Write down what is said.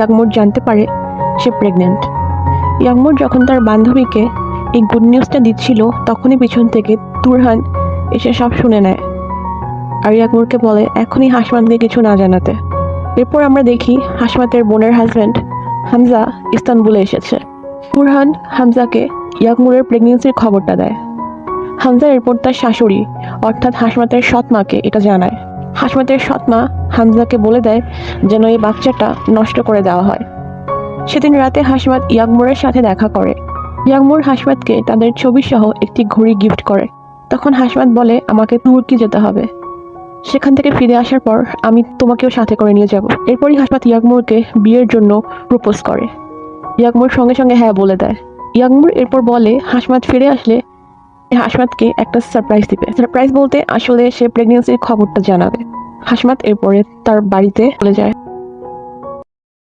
ইয়াকমুর জানতে পারে সে প্রেগনেন্ট ইয়াকমুর যখন তার বান্ধবীকে এই গুড নিউজটা দিচ্ছিল, তখনই পিছন থেকে তুরহান এসে সব শুনে নেয় আর ইয়াকমুরকে বলে, এখনই হাসমাতকে কিছু না জানাতে। এরপর আমরা দেখি হাসমাতের বোনের হাজব্যান্ড হামজা ইস্তানবুলে এসেছে। তুরহান হামজাকে ইয়াকমুরের প্রেগনেন্সির খবরটা দেয়। হামজা এরপর তার শাশুড়ি, অর্থাৎ হাসমাতের সৎ মাকে এটা জানায়। হাসমাতের সৎমা হামজাকে বলে দেয় যেন এই বাচ্চাটা নষ্ট করে দেওয়া হয়। সেদিন রাতে হাসমাত ইয়াকমুরের সাথে দেখা করে। ইয়াকমুর হাসমাতকে তাদের ছবি সহ একটি ঘড়ি গিফট করে। তখন হাসমাত বলে, আমাকে তুর্কি যেতে হবে। সেখান থেকে ফিরে আসার পর আমি তোমাকেও সাথে করে নিয়ে যাব। এরপরই হাসমাত ইয়াকমুরকে বিয়ের জন্য প্রপোজ করে। ইয়াকমুর সঙ্গে সঙ্গে হ্যাঁ বলে দেয়। ইয়াকমুর এরপর বলে, হাসমাত ফিরে আসলে হাসমাতকে একটা সারপ্রাইজ দিবে। সারপ্রাইজ বলতে আসলে সে প্রেগনেন্সির খবরটা জানাবে। হাসমাত এরপরে তার বাড়িতে চলে যায়।